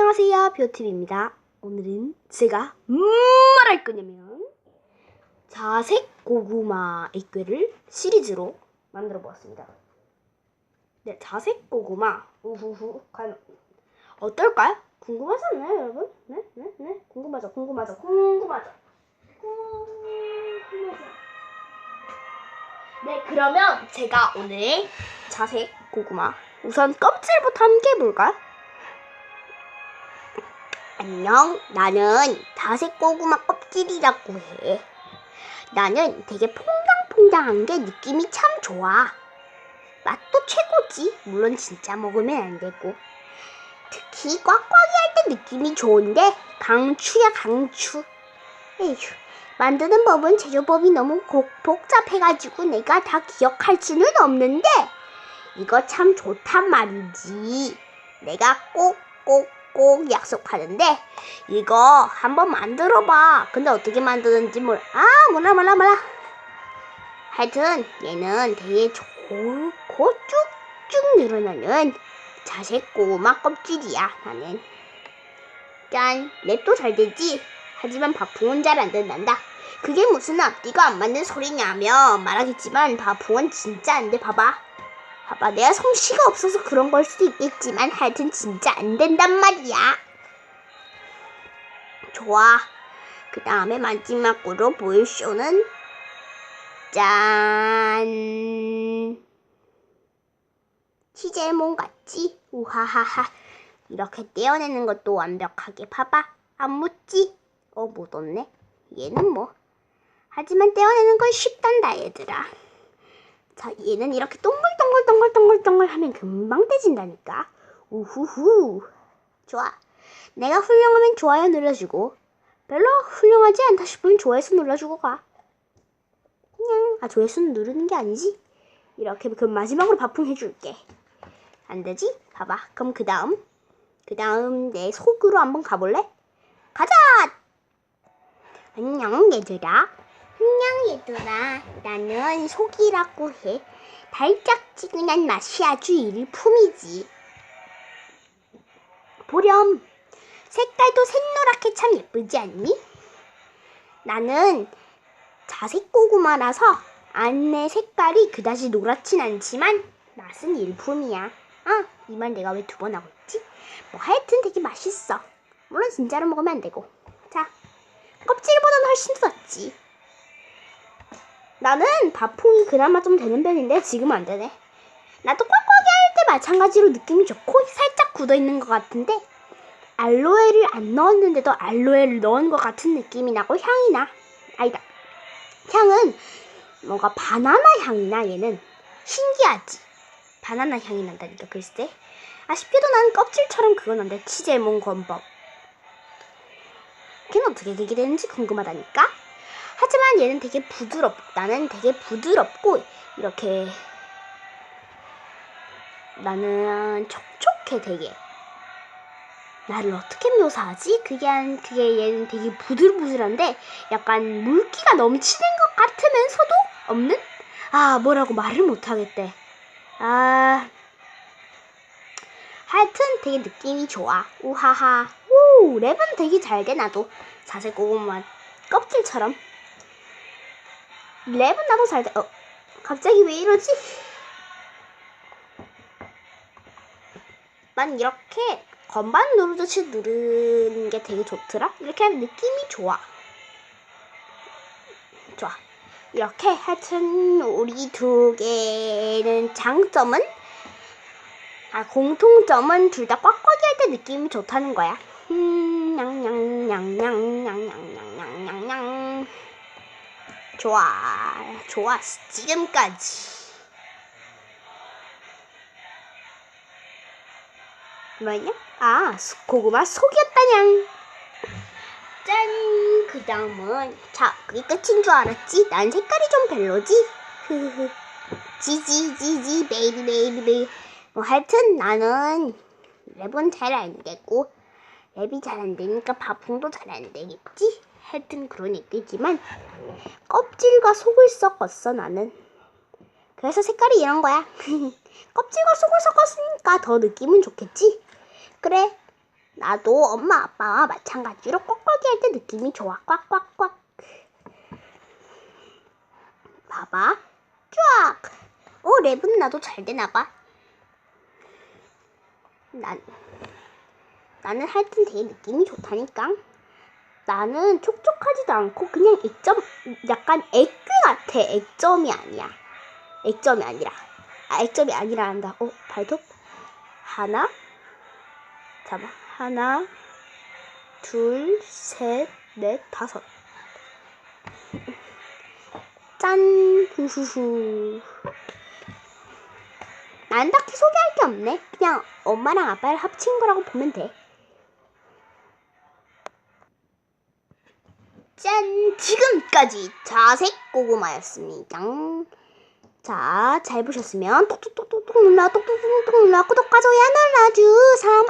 안녕하세요, 뷰티입니다. 오늘은 제가 뭘할 거냐면 자색 고구마 액괴를 시리즈로 만들어 보았습니다. 네, 자색 고구마 우후후 어떨까요? 궁금하지 않나요, 여러분? 네, 네, 네, 궁금하죠, 궁금하죠, 궁금하죠, 궁금하죠. 네, 그러면 제가 오늘 자색 고구마 우선 껍질부터 함께 해볼까요? 안녕, 나는 다색 고구마 껍질이라고 해. 나는 되게 퐁당퐁당한 게 느낌이 참 좋아. 맛도 최고지. 물론 진짜 먹으면 안 되고. 특히 꽉꽉이 할 때 느낌이 좋은데 강추야 강추. 에휴, 만드는 법은 제조법이 너무 고- 복잡해가지고 내가 다 기억할 수는 없는데 이거 참 좋단 말이지. 내가 꼭꼭 꼭 약속하는데 이거 한번 만들어봐. 근데 어떻게 만드는지 몰라. 아 몰라 몰라 몰라. 하여튼 얘는 되게 좋고 쭉쭉 늘어나는 자색 고구마 껍질이야 나는. 짠 랩도 잘 되지. 하지만 바풍은 잘 안 된단다. 그게 무슨 앞뒤가 안 맞는 소리냐면 말하겠지만 바풍은 진짜 안 돼. 봐봐. 봐봐, 내가 성씨가 없어서 그런 걸 수도 있겠지만 하여튼 진짜 안 된단 말이야. 좋아. 그 다음에 마지막으로 보일 쇼는 짠. 치젤몬 같지? 우하하하. 이렇게 떼어내는 것도 완벽하게 봐봐. 안 묻지? 어, 묻었네. 얘는 뭐. 하지만 떼어내는 건 쉽단다, 얘들아. 자, 얘는 이렇게 동글동글동글동글동글 하면 금방 떼진다니까. 우후후. 좋아. 내가 훌륭하면 좋아요 눌러주고, 별로 훌륭하지 않다 싶으면 조회수 눌러주고 가. 그냥, 아, 조회수는 누르는 게 아니지? 이렇게, 그럼 마지막으로 바풍해줄게. 안 되지? 봐봐. 그럼 그 다음, 그 다음 내 속으로 한번 가볼래? 가자! 안녕, 얘들아. 안녕 얘들아 나는 속이라고 해. 달짝지근한 맛이 아주 일품이지. 보렴 색깔도 샛노랗게 참 예쁘지 않니? 나는 자색 고구마라서 안에 색깔이 그다지 노랗진 않지만 맛은 일품이야. 아 이만 내가 왜 두 번 하고 있지? 뭐 하여튼 되게 맛있어. 물론 진짜로 먹으면 안 되고. 자 껍질보다는 훨씬 더 낫지 나는 밥풍이 그나마 좀 되는 편인데 지금 안 되네. 나도 꽉꽉이 할 때 마찬가지로 느낌이 좋고 살짝 굳어 있는 것 같은데 알로에를 안 넣었는데도 알로에를 넣은 것 같은 느낌이 나고 향이 나. 아니다. 향은 뭔가 바나나 향이 나 얘는 신기하지. 바나나 향이 난다니까 글쎄. 아쉽게도 난 껍질처럼 그건 안 돼 치젤몬 건법. 걔는 어떻게 되게 되는지 궁금하다니까. 하지만 얘는 되게 부드럽, 나는 되게 부드럽고, 이렇게, 나는 촉촉해, 되게. 나를 어떻게 묘사하지? 그게, 한, 그게 얘는 되게 부들부들한데, 약간 물기가 넘치는 것 같으면서도 없는? 아, 뭐라고 말을 못하겠대. 아, 하여튼 되게 느낌이 좋아. 우하하. 오, 랩은 되게 잘 돼, 나도. 자색 고구마 껍질처럼. 랩은 나도 잘 돼. 어, 갑자기 왜 이러지? 난 이렇게 건반 누르듯이 누르는 게 되게 좋더라. 이렇게 하면 느낌이 좋아. 좋아. 이렇게 하여튼 우리 두 개는 장점은 아 공통점은 둘 다 꽉꽉이 할 때 느낌이 좋다는 거야. 음, 냥냥냥냥냥냥냥. 좋아, 좋았어. 지금까지. 뭐냐? 아, 수- 고구마 속이었다냥. 짠! 그 다음은, 자, 그게 끝인 줄 알았지? 난 색깔이 좀 별로지? 흐흐흐. 지지, 지지, 베이비, 베이비, 베이비. 뭐, 하여튼 나는 랩은 잘 안 되고, 랩이 잘 안 되니까 바풍도 잘 안 되겠지? 하여튼 그런 얘기지만, 껍질과 속을 섞었어 나는 그래서 색깔이 이런 거야 껍질과 속을 섞었으니까 더 느낌은 좋겠지 그래 나도 엄마 아빠와 마찬가지로 꽉꽉이 할 때 느낌이 좋아. 꽉꽉꽉. 봐봐. 쫙. 어, 랩은 나도 잘 되나 봐. 난, 나는 할땐 되게 느낌이 좋다니까. 나는 촉촉하지도 않고 그냥 액점, 약간 액괴 같아. 액점이 아니야. 액점이 아니라. 아, 액점이 아니라 한다. 어, 발톱? 하나, 잡아. 하나, 둘, 셋, 넷, 다섯. 짠, 후후후. 난 딱히 소개할 게 없네. 그냥 엄마랑 아빠를 합친 거라고 보면 돼. 짠! 지금까지 자색 고구마였습니다. 자, 잘 보셨으면 톡톡톡톡톡 눌러, 톡톡톡톡 눌러, 구독과 좋아요 눌러주삼.